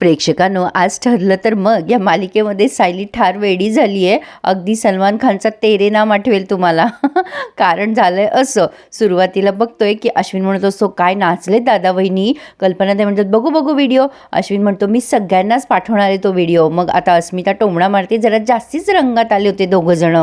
प्रेक्षकांनो आज ठरलं तर मग या मालिकेमध्ये सायली ठार वेडी झाली आहे अगदी सलमान खानचा तेरे नाम आठवेल तुम्हाला. कारण झालं आहे असं. सुरुवातीला बघतोय की अश्विन म्हणत असतो काय नाचले दादा वहिनी कल्पना ते म्हणतात बघू बघू व्हिडिओ अश्विन म्हणतो मी सगळ्यांनाच पाठवणार आहे तो व्हिडिओ मग आता अस्मिता टोमणा मारते जरा जास्तीच रंगात आले होते दोघं जण.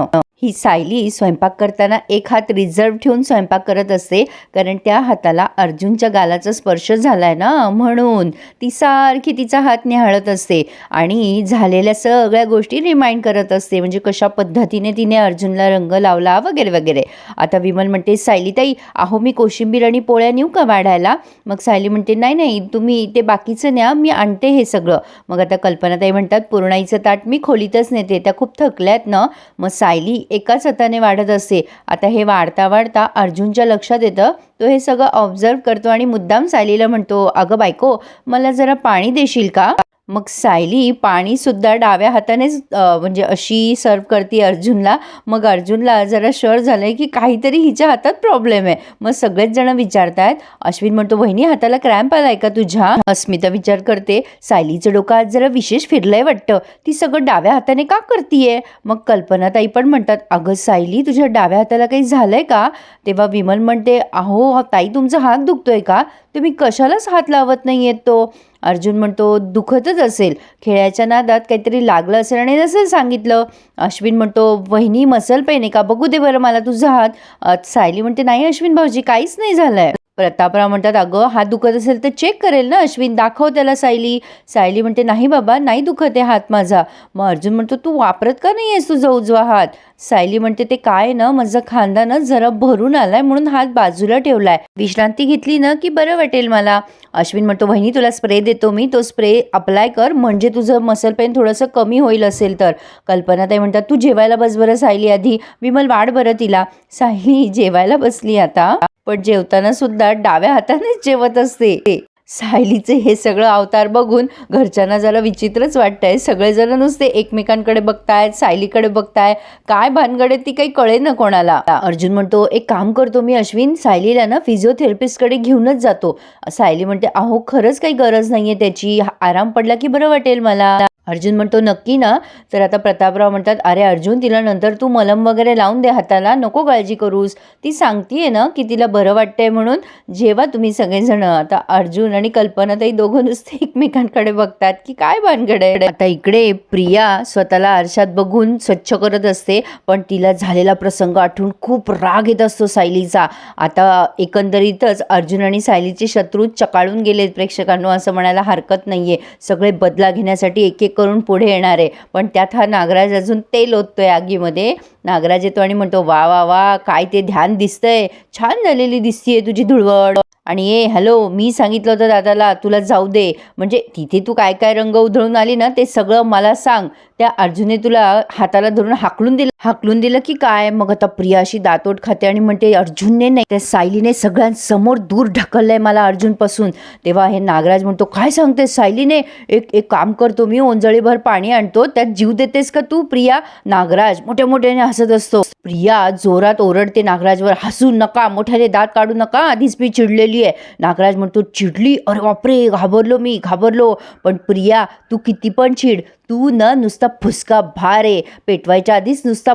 ही सायली स्वयंपाक करताना एक हात रिझर्व ठेवून स्वयंपाक करत असते. कारण त्या हाताला अर्जुनच्या गालाचा स्पर्श झाला आहे ना? म्हणून ती सारखी तिचा हात निहाळत असते आणि झालेल्या सगळ्या गोष्टी रिमाइंड करत असते. म्हणजे कशा पद्धतीने तिने अर्जुनला रंग लावला वगैरे वगैरे. आता विमल म्हणते सायली ताई अहो मी कोशिंबीर आणि पोळ्या नेऊ का वाढायला? मग सायली म्हणते नाही नाही तुम्ही ते बाकीचं न्या मी आणते हे सगळं. मग आता कल्पनाताई म्हणतात पुरणाईचं ताट मी खोलीतच नेते त्या खूप थकल्यात ना? मग सायली एकाच हाताने वाढत असते. आता हे वाढता वाढता अर्जुनच्या लक्षात येतं तो हे सगळं ऑब्झर्व करतो आणि मुद्दाम सायलीला म्हणतो अगं बायको मला जरा पाणी देशील का? मग सायली पाणीसुद्धा डाव्या हातानेच म्हणजे अशी सर्व करते अर्जुनला. मग अर्जुनला जरा शर झालं आहे की काहीतरी हिच्या हातात प्रॉब्लेम आहे. मग सगळेच जण विचारतायत अश्विन म्हणतो वहिनी हाताला क्रॅम्प आलाय का तुझ्या? अस्मिता विचार करते. सायलीचं डोकं आज जरा विशेष फिरलंय वाटतं. ती सगळं डाव्या हाताने का करतीये? मग कल्पनाताई पण म्हणतात अगं सायली तुझ्या डाव्या हाताला काही झालंय का? तेव्हा विमल म्हणते अहो ताई तुमचा हात दुखतोय का? तुम्ही कशालाच हात लावत नाही येत तो. अर्जुन म्हणतो दुखतच असेल. खेळाच्या नादात काहीतरी लागलं असेल आणि नसेल सांगितलं. अश्विन म्हणतो वहिनी मसल पेने का? बघू दे बरं मला तुझा हात. सायली म्हणते नाही अश्विन भाऊजी काहीच नाही झालंय. प्रतापराव म्हणतात अगं हात दुखत असेल तर चेक करेल ना अश्विन दाखव त्याला सायली. सायली म्हणते नाही बाबा नाही दुखत आहे हात माझा. मग अर्जुन म्हणतो तू वापरत का नाही आहेस तुझा उजवा हात? सायली म्हणते ते काय ना माझं खांदा जरा भरून आलाय म्हणून हात बाजूला ठेवलाय. विश्रांती घेतली ना की बरं वाटेल मला. अश्विन म्हणतो बहिणी तुला स्प्रे देतो मी. तो स्प्रे अप्लाय कर. म्हणजे तुझं मसल पेन थोडंसं कमी होईल असेल तर. कल्पना ताई म्हणतात तू जेवायला बस बरं सायली आधी. विमल वाढ बरं तिला. सायली जेवायला बसली आता. पण जेवताना सुद्धा डाव्या हातानेच जेवत असते. सायलीचे हे सगळं अवतार बघून घरच्यांना जरा विचित्रच वाटतंय. सगळेजण नुसते एकमेकांकडे बघतायत सायलीकडे बघताय काय भानगडे ती काही कळे ना कोणाला. अर्जुन म्हणतो एक काम करतो मी अश्विन सायलीला ना फिजिओथेरपिस्टकडे घेऊनच जातो. सायली म्हणते अहो खरंच काही गरज नाहीये त्याची. आराम पडला की बरं वाटेल मला. अर्जुन म्हणतो नक्की ना. तर आता प्रतापराव म्हणतात अरे अर्जुन तिला नंतर तू मलम वगैरे लावून दे हाताला नको काळजी करूस. ती सांगतीये ना की तिला बरं वाटतंय म्हणून जेव्हा तुम्ही सगळेजण. आता अर्जुन आणि कल्पना ताई दोघं नुसते एकमेकांकडे बघतात की काय भानगड. आहे आता इकडे प्रिया स्वतःला आरशात बघून स्वच्छ करत असते पण तिला झालेला प्रसंग आठवून खूप राग येत असतो सायलीचा. आता एकंदरीतच अर्जुन आणि सायलीचे शत्रू चकाळून गेलेत प्रेक्षकांनो असं म्हणायला हरकत नाहीये. सगळे बदला घेण्यासाठी एक एक करून पुढे येणार आहे. पण त्यात हा नागराज अजून तेल ओततोय आगीमध्ये. नागराज येतो आणि म्हणतो वा वा वा काय ते ध्यान दिसतंय. छान झालेली दिसतीये तुझी धुळवड. आणि ए हॅलो मी सांगितलं होतं दादाला तुला जाऊ दे. म्हणजे तिथे तू काय काय रंग उधळून आली ना ते सगळं मला सांग. त्या अर्जुने तुला हाताला धरून हाकलून दिलं. हाकलून दिलं की काय? मग आता प्रिया अशी दातोट खाते आणि म्हणते अर्जुनने नाही त्या सायलीने सगळ्यांसमोर दूर ढकललंय मला अर्जुनपासून. तेव्हा हे नागराज म्हणतो काय सांगते सायलीने? एक एक काम करतो मी ओंजळीभर पाणी आणतो त्यात जीव देतेस का तू प्रिया? नागराज मोठ्या मोठ्याने हसत असतो. प्रिया जोरात ओरडते नागराजवर हसू नका मोठ्याने दात काढू नका आधीच मी चिडलेली आहे. नागराज म्हणतो चिडली? अरे बापरे घाबरलो मी घाबरलो. पण प्रिया तू किती पण चिड तू न नुसता फुसका भार आहे. पेटवायच्या आधीच नुसता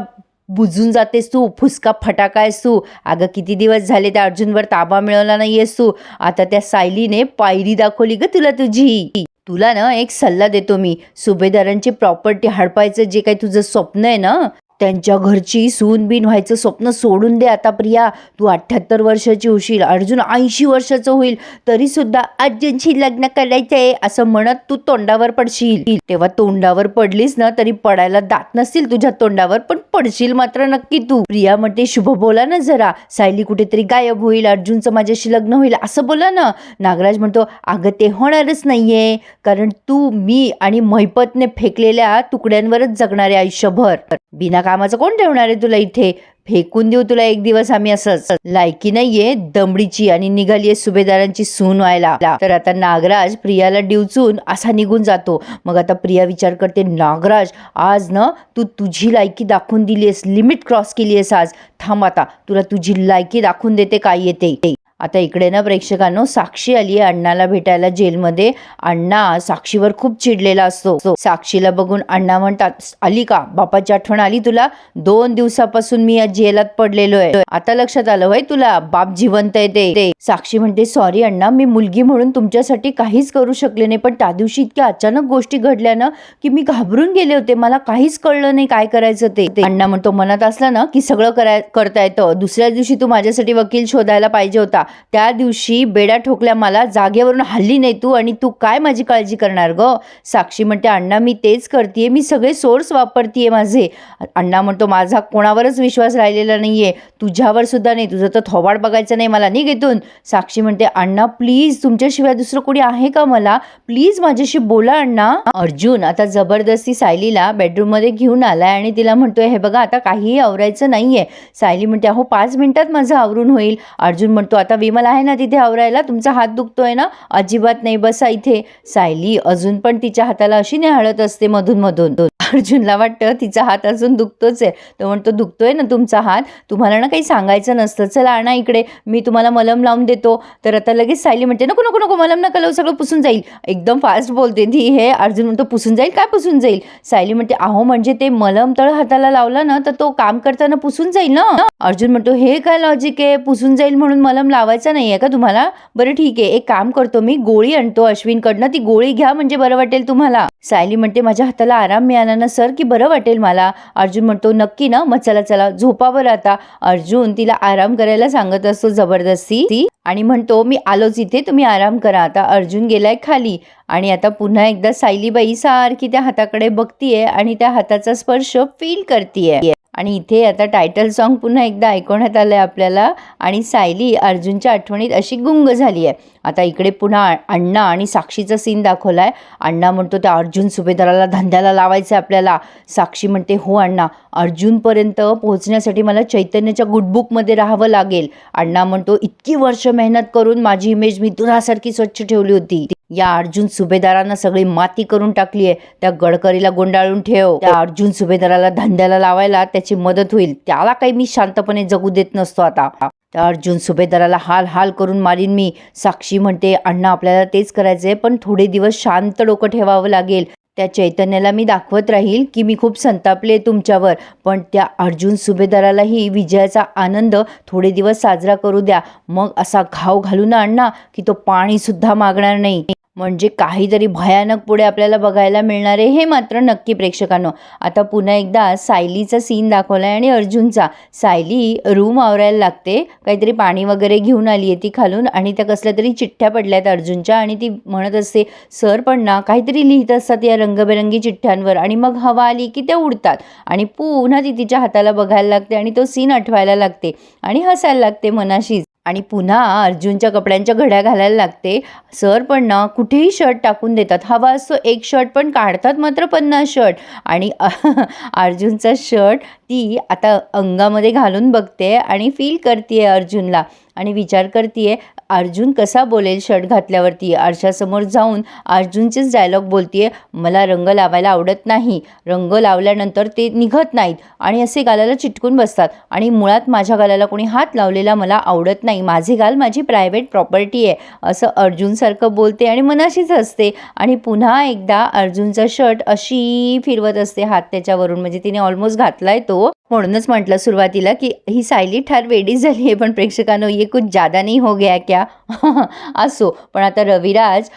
बुजून जातेस तू फुसका फटाका आहेस तू. अगं किती दिवस झाले त्या अर्जुनवर ताबा मिळवला नाहीयेस तू. आता त्या सायलीने पायरी दाखवली ग तुला तुझी. तुला ना एक सल्ला देतो मी. सुभेदारांची प्रॉपर्टी हडपायचं जे काही तुझं स्वप्न आहे ना त्यांच्या घरची सून बिन व्हायचं स्वप्न सोडून दे आता प्रिया. तू अठ्ठ्याहत्तर वर्षाची होशील अर्जुन ऐंशी वर्षाचं होईल. तरी सुद्धा अर्जुनशी लग्न आहे असं म्हणत तू तोंडावर पडशील. तेव्हा तोंडावर पडलीस ना तरी पडायला दात नसतील तुझ्या तोंडावर पण पडशील मात्र नक्की तू. प्रिया म्हणते शुभ बोला ना जरा. सायली कुठेतरी गायब होईल अर्जुनचं माझ्याशी लग्न होईल असं बोला ना. नागराज म्हणतो अगं ते होणारच नाहीये. कारण तू मी आणि महिपतने फेकलेल्या तुकड्यांवरच जगणारे आयुष्यभर. बिना कामाचं कोण ठेवणार आहे तुला इथे? फेकून देऊ तुला एक दिवस आम्ही असंच. लायकी नाहीये दमडीची आणि निघालीये सुभेदारांची सून व्हायला. तर आता नागराज प्रियाला डिवचून असा निघून जातो. मग आता प्रिया विचार करते नागराज आज ना तू तुझी लायकी दाखवून दिलीस लिमिट क्रॉस केली आहेस आज. थांब आता तुला तुझी लायकी दाखवून देते काय येते. आता इकडे ना प्रेक्षकांनो साक्षी आली अण्णाला भेटायला जेलमध्ये. अण्णा साक्षीवर खूप चिडलेला असतो. साक्षीला बघून अण्णा म्हणतात आली का? बापाची आठवण आली तुला? दोन दिवसापासून मी या जेलात पडलेलो आहे. आता लक्षात आलं वय तुला बाप जिवंत आहे ते. साक्षी म्हणते सॉरी अण्णा मी मुलगी म्हणून तुमच्यासाठी काहीच करू शकले नाही पण त्या दिवशी इतक्या अचानक गोष्टी घडल्या ना की मी घाबरून गेले होते. मला काहीच कळलं नाही काय करायचं ते. ते. अण्णा म्हणतो मनात असलं ना की सगळं कराय करता येतं. दुसऱ्या दिवशी तू माझ्यासाठी वकील शोधायला पाहिजे होता. त्या दिवशी बेड्या ठोकल्या मला जागेवरून हल्ली नाही तू आणि तू काय माझी काळजी करणार ग? साक्षी म्हणते अण्णा मी तेच करते मी सगळे सोर्स वापरते माझे. अण्णा म्हणतो माझा कोणावरच विश्वास राहिलेला नाहीये तुझ्यावर सुद्धा नाही तुझं तर थोबाड बघायचं नाही मला नाही घेतून साक्षी म्हणते अण्णा प्लीज तुमच्याशिवाय दुसरं कोणी आहे का मला? प्लीज माझ्याशी बोला अण्णा. अर्जुन आता जबरदस्ती सायलीला बेडरूममध्ये घेऊन आलाय आणि तिला म्हणतोय हे बघा आता काहीही आवरायचं नाहीये. सायली म्हणते अहो पाच मिनिटात माझं आवरून होईल. अर्जुन म्हणतो आता विमल आहे ना तिथे आवरायला. तुमचा हात दुखतोय ना? अजिबात नाही बसा इथे. सायली अजून पण तिच्या हाताला अशी निहाळत असते मधून मधून. अर्जुनला वाटतं तिचा हात अजून दुखतोच आहे. तो म्हणतो दुखतोय ना तुमचा हात? तुम्हाला ना काही सांगायचं नसतं. चला आणा इकडे. मी तुम्हाला मलम लावून देतो. तर आता लगेच सायली म्हणते नको नको नको मलम नका लावू. सगळं पुसून जाईल. एकदम फास्ट बोलते ती हे. अर्जुन म्हणतो पुसून जाईल? काय पुसून जाईल? सायली म्हणते अहो म्हणजे ते मलम तळ हाताला लावला ना तर तो काम करताना पुसून जाईल ना? अर्जुन म्हणतो हे काय लॉजिक आहे? पुसून जाईल म्हणून मलम लावायचा नाही आहे का तुम्हाला? बरं ठीक आहे एक काम करतो मी गोळी आणतो अश्विनकडनं ती गोळी घ्या म्हणजे बरं वाटेल तुम्हाला. सायली म्हणते माझ्या हाताला आराम मिळाला ना सर की बरं वाटेल मला? अर्जुन म्हणतो नक्की ना मग चला चला झोपा बरं आता. अर्जुन तिला आराम करायला सांगत असतो जबरदस्ती. ती आणि म्हणतो मी आलोच इथे तुम्ही आराम करा. आता अर्जुन गेलाय खाली. आणि आता पुन्हा एकदा सायलीबाई सारखी त्या हाताकडे बघतीये आणि त्या हाताचा स्पर्श फील करतीये. आणि इथे आता टायटल सॉन्ग पुन्हा एकदा ऐकवण्यात आलं आहे आपल्याला. आणि सायली अर्जुनच्या आठवणीत अशी गुंग झाली आहे. आता इकडे पुन्हा अण्णा आणि साक्षीचा सीन दाखवला आहे अण्णा म्हणतो त्या अर्जुन सुभेदाराला धंद्याला लावायचं आहे आपल्याला. साक्षी म्हणते हो अण्णा अर्जुनपर्यंत पोहोचण्यासाठी मला चैतन्याच्या गुडबुकमध्ये राहावं लागेल. अण्णा म्हणतो इतकी वर्ष मेहनत करून माझी इमेज मी दुरासारखी स्वच्छ ठेवली होती. या अर्जुन सुभेदारांना सगळी माती करून टाकली आहे. त्या गडकरीला गोंडाळून ठेव. त्या अर्जुन सुभेदाराला धंद्याला लावायला त्याची मदत होईल. त्याला काही मी शांतपणे जगू देत नसतो आता. त्या अर्जुन सुभेदाराला हाल हाल करून मारीन मी. साक्षी म्हणते अण्णा आपल्याला तेच करायचंय पण थोडे दिवस शांत डोकं ठेवावं लागेल. त्या चैतन्याला मी दाखवत राहील की मी खूप संतापले तुमच्यावर. पण त्या अर्जुन सुभेदारालाही विजयाचा आनंद थोडे दिवस साजरा करू द्या. मग असा घाव घालू ना अण्णा की तो पाणीसुद्धा मागणार नाही. म्हणजे काहीतरी भयानक पुढे आपल्याला बघायला मिळणार आहे हे मात्र नक्की प्रेक्षकांनो. आता पुन्हा एकदा सायलीचा सीन दाखवला आहे आणि अर्जुनचा. सायली रूम आवरायला लागते. काहीतरी पाणी वगैरे घेऊन आली आहे ती खालून आणि त्या कसल्या तरी चिठ्ठ्या पडल्यात अर्जुनच्या आणि ती म्हणत असते सर पण ना काहीतरी लिहित असतात या रंगबेरंगी चिठ्ठ्यांवर आणि मग हवा आली की त्या उडतात आणि पुन्हा ती तिच्या हाताला बघायला लागते आणि तो सीन आठवायला लागते आणि हसायला लागते मनाशीच. आणि पुन्हा अर्जुनच्या कपड्यांच्या घड्या घालायला लागते. सर पण ना कुठेही शर्ट टाकून देतात. हवा असतो एक शर्ट पण काढतात मात्र पन्नास शर्ट. आणि अर्जुनचा शर्ट ती आता अंगामध्ये घालून बघते आणि फील करते अर्जुनला. आणि विचार करते अर्जुन कसा बोलेल शर्ट घातल्यावरती? आरशासमोर जाऊन अर्जुनचेच डायलॉग बोलते मला रंग लावायला आवडत नाही. रंग लावल्यानंतर ते निघत नाहीत आणि असे गालाला चिटकून बसतात. आणि मुळात माझ्या गालाला कोणी हात लावलेला मला आवडत नाही. माझे गाल माझी प्रायव्हेट प्रॉपर्टी आहे. असं अर्जुनसारखं बोलते आणि मनाशीच असते आणि पुन्हा एकदा अर्जुनचा शर्ट अशी फिरवत असते. हात त्याच्यावरून म्हणजे तिने ऑलमोस्ट घातलाय तो. म्हणूनच म्हटलं सुरुवातीला की ही सायली ठार वेडीच झाली आहे पण प्रेक्षकांनो ये कुछ ज़्यादा नहीं हो गया क्या? असो पण आता रविराज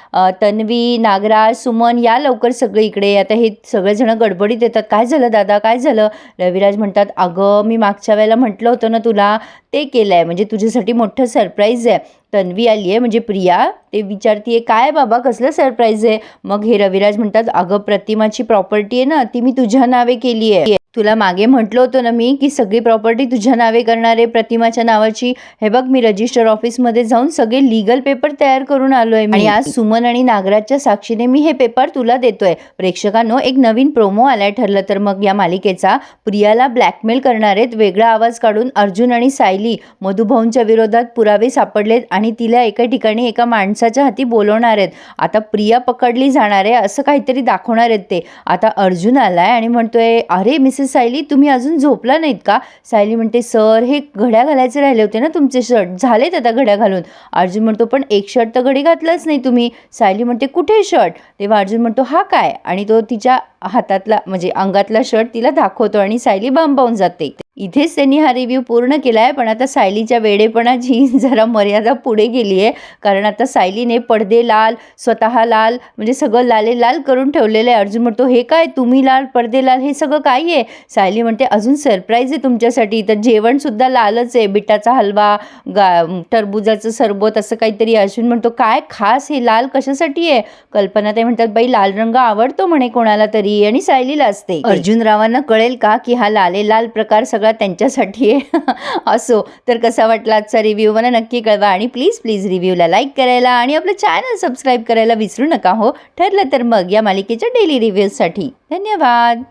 तन्वी नागराज सुमन या लवकर सगळे इकडे आता हे सगळेजणं गडबडीत येतात. काय झालं दादा? काय झालं? रविराज म्हणतात अगं मी मागच्या वेळेला म्हटलं होतं ना तुला ते केलं आहे म्हणजे तुझ्यासाठी मोठं सरप्राईज आहे. तन्वी आली आहे म्हणजे प्रिया ते विचारतीये काय बाबा? कसलं सरप्राईज आहे? मग हे रविराज म्हणतात अगं प्रतिमाची प्रॉपर्टी आहे ना ती मी तुझ्या नावे केली आहे. तुला मागे म्हटलं होतं ना मी की सगळी प्रॉपर्टी तुझ्या नावे करणार आहे प्रतिमाच्या नावाची. हे बघ मी रजिस्टर ऑफिसमध्ये जाऊन सगळे लिगल पेपर तयार करून आलो आहे आणि आज सुमन आणि नागराजच्या साक्षीने मी हे पेपर तुला देतोय. प्रेक्षकांनो एक नवीन प्रोमो आलाय ठरलं तर मग या मालिकेचा. प्रियाला ब्लॅकमेल करणार आहेत वेगळा आवाज काढून अर्जुन आणि सायली. मधुभाऊंच्या विरोधात पुरावे सापडलेत आणि तिला एका ठिकाणी एका माणसाच्या हाती बोलवणार आहेत. आता प्रिया पकडली जाणार आहे असं काहीतरी दाखवणार आहेत ते. आता अर्जुन आलाय आणि म्हणतोय अरे मिसेस मिसेस सायली तुम्ही अजून झोपला नाहीत का? सायली म्हणते सर हे घड्या घालायचे राहिले होते ना तुमचे शर्ट. झालेत आता घड्या घालून. अर्जुन म्हणतो पण एक शर्ट तर घडी घातलंच नाही तुम्ही. सायली म्हणते कुठे शर्ट? तेव्हा अर्जुन म्हणतो हा काय? आणि तो तिच्या हातातला म्हणजे अंगातला शर्ट तिला दाखवतो आणि सायली बांबावून जाते. इथेच त्यांनी हा रिव्ह्यू पूर्ण केला आहे पण आता सायलीच्या वेडेपणाची जरा मर्यादा पुढे गेली आहे. कारण आता सायलीने पडदे लाल स्वतः लाल म्हणजे सगळं लाले लाल करून ठेवलेलं आहे. अर्जुन म्हणतो हे काय? तुम्ही लाल पडदे लाल हे सगळं काय आहे? सायली म्हणते अजून सरप्राईज आहे तुमच्यासाठी. तर जेवणसुद्धा लालच आहे. बिटाचा हलवा गा टरबुजाचं सरबत असं काहीतरी अर्जुन म्हणतो काय खास हे लाल कशासाठी आहे? कल्पना ते म्हणतात बाई लाल रंग आवडतो म्हणे कोणाला तरी. आणि सायलीला असते अर्जुन रावांना कळेल का की हा लाले लाल प्रकार सगळा त्यांच्यासाठी आहे असो. तर कसा वाटला आजचा रिव्ह्यू मला नक्की कळवा आणि प्लीज प्लीज रिव्ह्यूला लाईक करायला आणि आपलं चॅनल सबस्क्राईब करायला विसरू नका हो. ठरलं तर मग या मालिकेच्या डेली रिव्ह्यूजसाठी धन्यवाद.